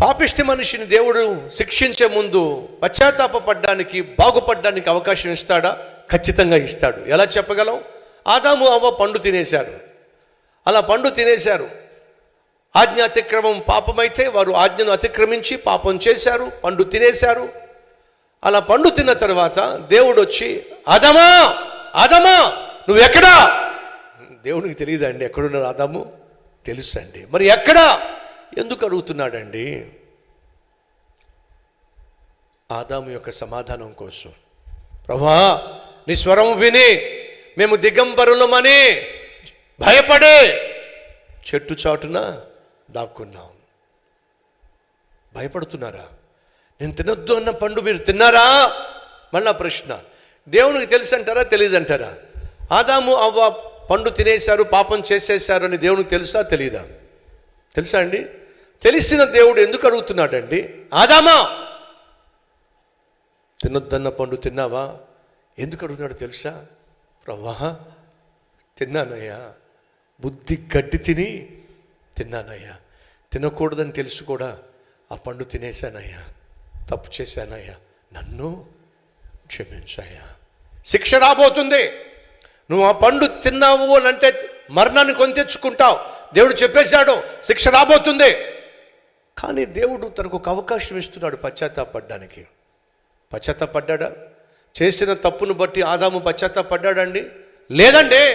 పాపిష్టి మనిషిని దేవుడు శిక్షించే ముందు పశ్చాత్తాపపడ్డానికి బాగుపడ్డానికి అవకాశం ఇస్తాడా? ఖచ్చితంగా ఇస్తాడు. ఎలా చెప్పగలం? ఆదాము అవ్వ పండు తినేశారు. అలా పండు తినేశారు. ఆజ్ఞ అతిక్రమం పాపమైతే వారు ఆజ్ఞను అతిక్రమించి పాపం చేశారు పండు తినేశారు. అలా పండు తిన్న తర్వాత దేవుడు వచ్చి అదమా ఆదమా! నువ్వు ఎక్కడా దేవునికి తెలియదండి ఎక్కడున్నారు తెలుసు తెలుసండి. మరి ఎక్కడా? ఎందుకు అడుగుతున్నాడండి? ఆదాము యొక్క సమాధానం కోసం. ప్రభా నీ స్వరం విని మేము దిగంబరులమని భయపడే చెట్టు చాటున దాక్కున్నాం. భయపడుతున్నారా? నేను తినొద్దు అన్న పండు మీరు తిన్నారా? మళ్ళా ప్రశ్న. దేవునికి తెలుసు అంటారా తెలియదంటారా ఆదాము అవ్వ పండు తినేశారు పాపం చేసేశారు అని దేవునికి తెలుసా? తెలియదా తెలుసా అండి? తెలిసిన దేవుడు ఎందుకు అడుగుతున్నాడండి? ఆదామా! తినొద్దన్న పండు తిన్నావా? ఎందుకు అడుగుతున్నాడు తెలుసా? ప్రవాహ తిన్నానయ్యా. బుద్ధి గడ్డి తిని తిన్నానయ్యా. తినకూడదని తెలుసు కూడా ఆ పండు తినేశానయ్యా. తప్పు చేశానయ్యా. నన్ను క్షమించాయా శిక్ష రాబోతుంది. నువ్వు ఆ పండు తిన్నావు అని అంటే మరణాన్ని కొని తెచ్చుకుంటావు. దేవుడు చెప్పేశాడు శిక్ష రాబోతుంది. కానీ దేవుడు తనకు ఒక అవకాశం ఇస్తున్నాడు పశ్చాత్తాపడ్డానికి పశ్చాత్తాపడ్డా చేసిన తప్పును బట్టి ఆదాము పశ్చాత్తాపడ్డాడండి లేదండి.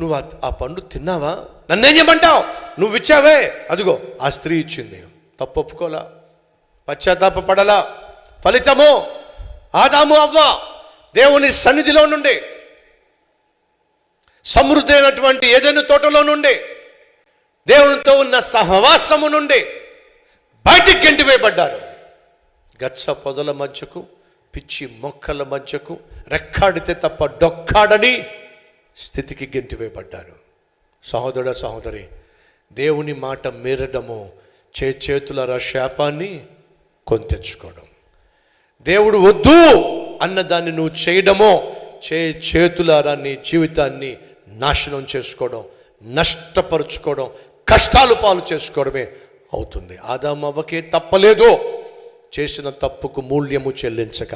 నువ్వు ఆ- పండు తిన్నావా? నన్నేం చేయమంటావు? నువ్వు ఇచ్చావే. అదిగో ఆ స్త్రీ ఇచ్చింది. తప్పు ఒప్పుకోలా. పశ్చాత్తాపడలా ఫలితము ఆదాము అవ్వ. దేవుని సన్నిధిలో నుండి. సమృద్ధి అయినటువంటి ఏదైనా తోటలో నుండి. దేవునితో ఉన్న సహవాసము నుండి బయటికి గెంటివేయబడ్డారు గచ్చ పొదల మధ్యకు పిచ్చి మొక్కల మధ్యకు రెక్కాడితే తప్ప డొక్కాడని స్థితికి గెంటివేయబడ్డారు. సహోదరుడ సహోదరి దేవుని మాట మీరడము చే చేతుల శాపాన్ని కొంతెచ్చుకోవడం. దేవుడు వద్దు అన్నదాన్ని నువ్వు చేయడమో చే చేతులారా నీ జీవితాన్ని నాశనం చేసుకోవడం నష్టపరుచుకోవడం కష్టాలు పాలు చేసుకోవడమే అవుతుంది. ఆదామవ్వకే తప్పలేదు. చేసిన తప్పుకు మూల్యము చెల్లించక.